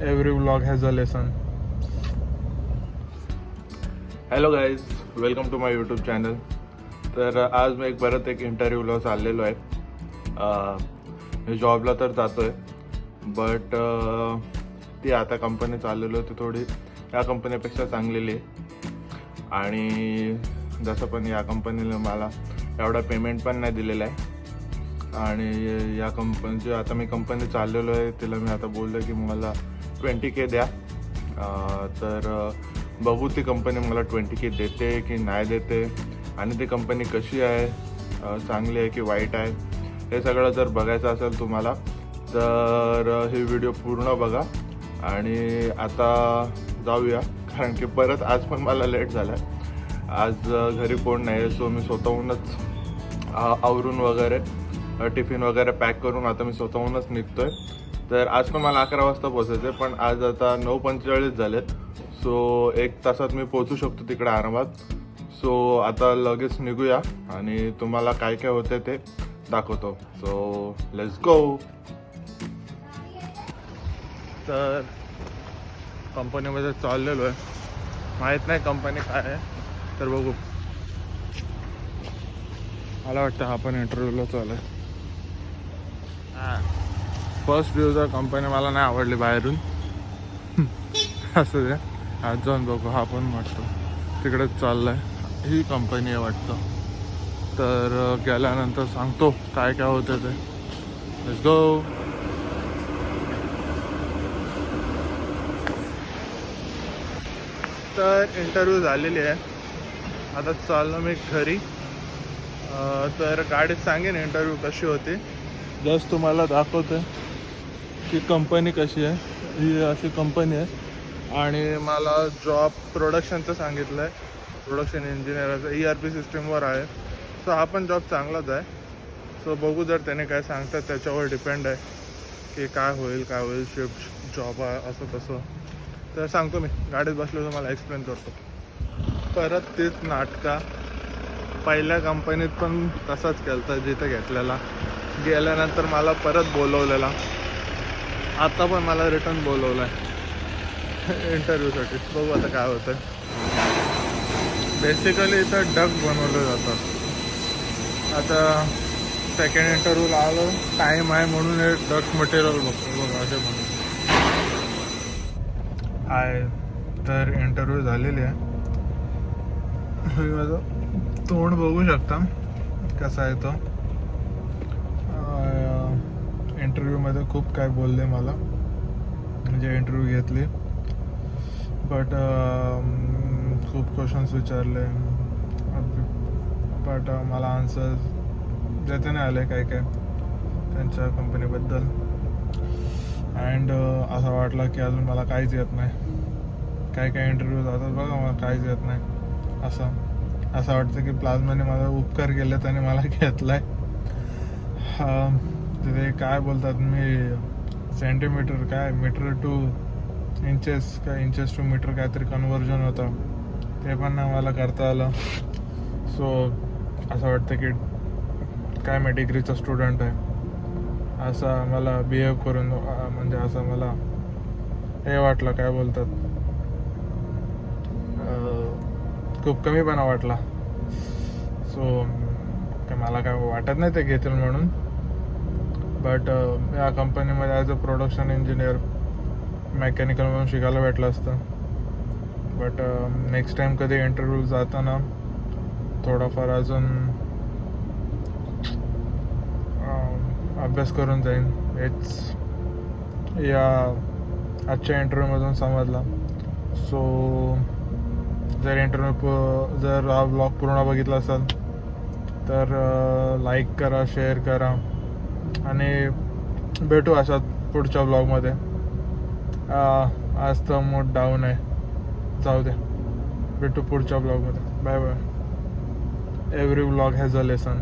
every vlog has a lesson. Hello guys welcome to my YouTube channel तर आज मी एक परत एक इंटरव्ह्यूला चाललेलो आहे. मी जॉबला तर जातो आहे बट ती आता कंपनी चाललेलो आहे ती थोडी. या कंपनीपेक्षा चांगलेली आहे. आणि जसं पण या कंपनीला मला एवढा पेमेंट पण नाही दिलेला आहे. आणि या कंपनीची आता मी कंपनी चाललेलो आहे तिला मी आता बोललो की मला ट्वेंटी के द्या. तर बघू ती कंपनी मला ट्वेंटी के देते की नाही देते आणि ती कंपनी कशी आहे चांगली आहे की वाईट आहे हे सगळं जर बघायचं असेल तुम्हाला तर हे व्हिडिओ पूर्ण बघा. आणि आता जाऊया कारण की परत आज पण मला लेट झाला आहे आज घरी कोण नाही आहे सो मी स्वतःहूनच आवरून वगैरे टिफिन वगैरे पॅक करून आता मी स्वतःहूनच निघतोय. तर आज पण मला अकरा वाजता पोचायचं आहे पण आज आता नऊ पंचेचाळीस झालेत. सो एक तासात मी पोचू शकतो तिकडे आरामात. सो आता लगेच निघूया आणि तुम्हाला काय काय होते ते दाखवतो. सो लेट्स गो तर कंपनीमध्ये चाललेलो आहे. माहीत नाही कंपनी काय आहे तर बघू. मला वाटतं हा पण इंटरव्ह्यूला चालू आहे. फर्स्ट व्ह्यू जर कंपनी मला नाही आवडली बाहेरून. असं द्या. आज जाऊन बघू. हा पण वाटतो तिकडेच आहे ही कंपनी आहे वाटतं. तर गेल्यानंतर सांगतो काय काय होतं ते. लेट्स गो तर इंटरव्ह्यू झालेली आहे. आता चाललो मी घरी. तर गाडीत सांगेन इंटरव्ह्यू कशी होती. जस्ट तुम्हाला दाखवते की कंपनी कशी आहे. ही अशी कंपनी आहे. आणि मला जॉब प्रोडक्शनचं सांगितलं आहे प्रोडक्शन इंजिनियरचं ई आर पी सिस्टीमवर आहे. सो हा पण जॉब चांगलाच आहे. सो बघू जर त्याने काय सांगतात त्याच्यावर डिपेंड आहे की काय होईल काय होईल शिफ्ट जॉब आहे असं तसं. तर सांगतो मी. गाडीत बसलो तुम्हाला एक्सप्लेन करतो. परत तेच नाटका. पहिल्या कंपनीत पण तसाच केलं होतं जिथं घेतलेला. गेल्यानंतर मला परत बोलवलेला. आता पण मला रिटर्न बोलवलं आहे इंटरव्ह्यूसाठी बघू आता काय होतं बेसिकली इथं डक बनवले जातात आता सेकंड इंटरव्ह्यूला आलो. टाईम आहे म्हणून हे डक मटेरियल बघतो बघा असे म्हणून. आहे. तर इंटरव्ह्यू झालेली आहे. माझं तोंड बघू शकता. कसा आहे तो. इंटरव्ह्यूमध्ये खूप काय बोलले मला. म्हणजे इंटरव्ह्यू घेतले. बट खूप क्वेश्चन्स विचारले. बट मला आन्सर देते नाही आले काय काय त्यांच्या कंपनीबद्दल अँड असं वाटलं की अजून मला काहीच येत नाही. काय काय इंटरव्ह्यू जातात बघा मला काहीच येत नाही. असं असं वाटतं की प्लाझ्माने माझा उपकार केला त्याने मला घेतला आहे तिथे काय बोलतात मी सेंटीमीटर काय मीटर टू इंचेस काय इंचेस टू मीटर काहीतरी कन्वर्जन होतं. ते पण नाही मला करता आलं. सो असं वाटतं की काय मी डिग्रीचा स्टुडंट आहे. असा मला बिहेव करून म्हणजे असं मला हे वाटलं काय बोलतात? खूप कमीपणा वाटला. सो काय मला काय वाटत नाही ते घेतील म्हणून. बट uh, या कंपनीमध्ये as a production engineer mechanical म्हणून शिकायला भेटलं असतं. बट नेक्स्ट टाईम कधी इंटरव्ह्यू जाताना थोडाफार अजून uh, अभ्यास करून जाईन. हेच या आजच्या इंटरव्ह्यूमधून समजला. सो जर इंटरव्ह्यू जर हा ब्लॉग पूर्ण बघितला असाल तर uh, लाईक करा शेअर करा. आणि भेटू अशात पुढच्या ब्लॉगमध्ये आज तर मूड डाऊन आहे. जाऊ दे. भेटू पुढच्या ब्लॉगमध्ये bye bye every vlog has a lesson